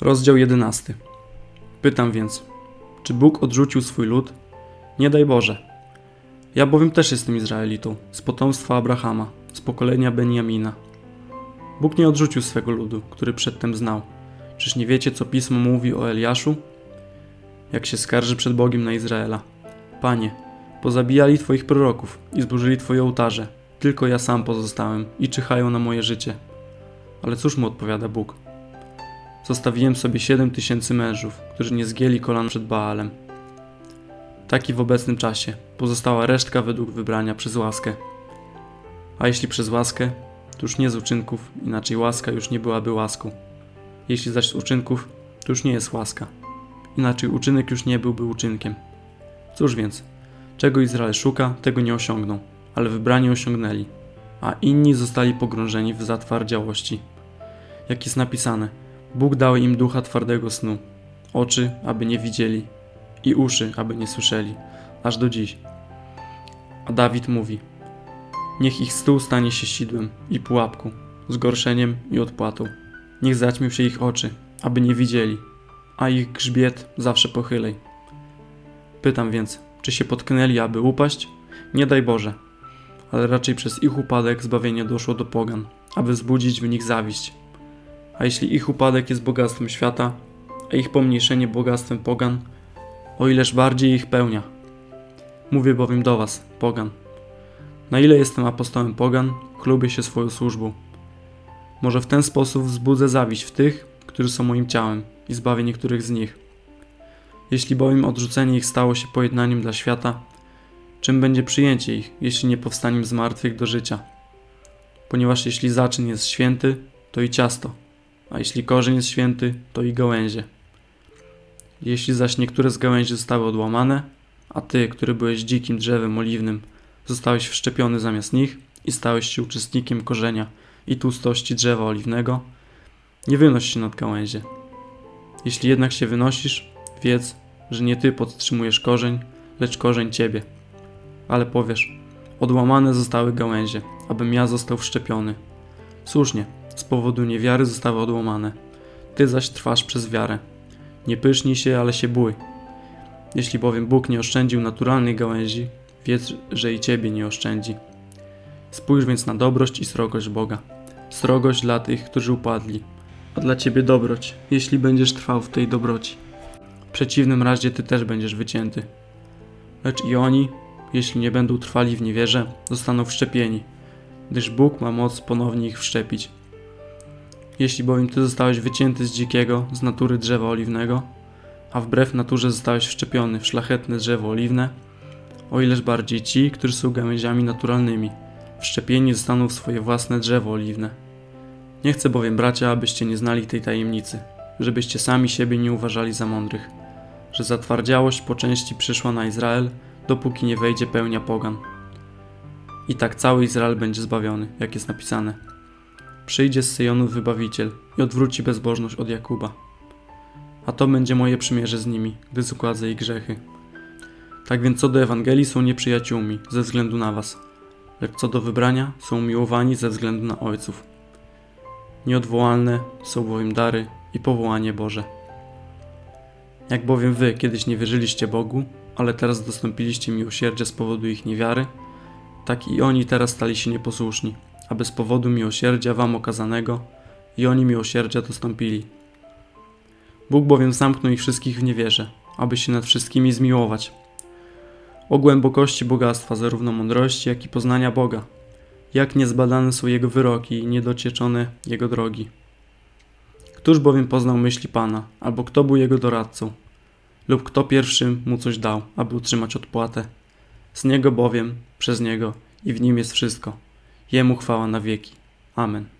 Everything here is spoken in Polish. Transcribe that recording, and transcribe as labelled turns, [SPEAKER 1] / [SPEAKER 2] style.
[SPEAKER 1] Rozdział 11. Pytam więc, czy Bóg odrzucił swój lud? Nie daj Boże. Ja bowiem też jestem Izraelitą, z potomstwa Abrahama, z pokolenia Benjamina. Bóg nie odrzucił swego ludu, który przedtem znał. Czyż nie wiecie, co pismo mówi o Eliaszu? Jak się skarży przed Bogiem na Izraela. Panie, pozabijali Twoich proroków i zburzyli Twoje ołtarze. Tylko ja sam pozostałem i czyhają na moje życie. Ale cóż mu odpowiada Bóg? Zostawiłem sobie siedem tysięcy mężów, którzy nie zgięli kolan przed Baalem. Taki w obecnym czasie pozostała resztka według wybrania przez łaskę. A jeśli przez łaskę, to już nie z uczynków, inaczej łaska już nie byłaby łaską. Jeśli zaś z uczynków, to już nie jest łaska. Inaczej uczynek już nie byłby uczynkiem. Cóż więc, czego Izrael szuka, tego nie osiągną, ale wybrani osiągnęli, a inni zostali pogrążeni w zatwardziałości. Jak jest napisane, Bóg dał im ducha twardego snu, oczy, aby nie widzieli, i uszy, aby nie słyszeli, aż do dziś. A Dawid mówi: Niech ich stół stanie się sidłem i pułapką, zgorszeniem i odpłatą. Niech zaćmił się ich oczy, aby nie widzieli, a ich grzbiet zawsze pochylej. Pytam więc, czy się potknęli, aby upaść? Nie daj Boże, ale raczej przez ich upadek zbawienie doszło do pogan, aby wzbudzić w nich zawiść. A jeśli ich upadek jest bogactwem świata, a ich pomniejszenie bogactwem pogan, o ileż bardziej ich pełnia. Mówię bowiem do was, pogan. Na ile jestem apostołem pogan, chlubię się swoją służbą. Może w ten sposób wzbudzę zawiść w tych, którzy są moim ciałem i zbawię niektórych z nich. Jeśli bowiem odrzucenie ich stało się pojednaniem dla świata, czym będzie przyjęcie ich, jeśli nie powstaniem z martwych do życia? Ponieważ jeśli zaczyn jest święty, to i ciasto, a jeśli korzeń jest święty, to i gałęzie. Jeśli zaś niektóre z gałęzi zostały odłamane, a ty, który byłeś dzikim drzewem oliwnym, zostałeś wszczepiony zamiast nich i stałeś się uczestnikiem korzenia i tłustości drzewa oliwnego, nie wynoś się nad gałęzie. Jeśli jednak się wynosisz, wiedz, że nie ty podtrzymujesz korzeń, lecz korzeń ciebie. Ale powiesz, odłamane zostały gałęzie, abym ja został wszczepiony. Słusznie, z powodu niewiary zostały odłamane. Ty zaś trwasz przez wiarę. Nie pysznij się, ale się bój. Jeśli bowiem Bóg nie oszczędził naturalnej gałęzi, wiedz, że i ciebie nie oszczędzi. Spójrz więc na dobroć i srogość Boga. Srogość dla tych, którzy upadli, a dla ciebie dobroć, jeśli będziesz trwał w tej dobroci. W przeciwnym razie ty też będziesz wycięty. Lecz i oni, jeśli nie będą trwali w niewierze, zostaną wszczepieni, gdyż Bóg ma moc ponownie ich wszczepić. Jeśli bowiem ty zostałeś wycięty z dzikiego, z natury drzewa oliwnego, a wbrew naturze zostałeś wszczepiony w szlachetne drzewo oliwne, o ileż bardziej ci, którzy są gałęziami naturalnymi, wszczepieni zostaną w swoje własne drzewo oliwne. Nie chcę bowiem, bracia, abyście nie znali tej tajemnicy, żebyście sami siebie nie uważali za mądrych, że zatwardziałość po części przyszła na Izrael, dopóki nie wejdzie pełnia pogan. I tak cały Izrael będzie zbawiony, jak jest napisane. Przyjdzie z Syjonu wybawiciel i odwróci bezbożność od Jakuba. A to będzie moje przymierze z nimi, gdy zgładzę ich grzechy. Tak więc co do Ewangelii są nieprzyjaciółmi ze względu na was, lecz co do wybrania są miłowani ze względu na ojców. Nieodwołalne są bowiem dary i powołanie Boże. Jak bowiem wy kiedyś nie wierzyliście Bogu, ale teraz dostąpiliście miłosierdzia z powodu ich niewiary, tak i oni teraz stali się nieposłuszni, aby z powodu miłosierdzia wam okazanego i oni miłosierdzia dostąpili. Bóg bowiem zamknął ich wszystkich w niewierze, aby się nad wszystkimi zmiłować. O głębokości bogactwa zarówno mądrości, jak i poznania Boga. Jak niezbadane są Jego wyroki i niedocieczone Jego drogi. Któż bowiem poznał myśli Pana, albo kto był Jego doradcą, lub kto pierwszy mu coś dał, aby utrzymać odpłatę. Z Niego bowiem, przez Niego i w Nim jest wszystko. Jemu chwała na wieki. Amen.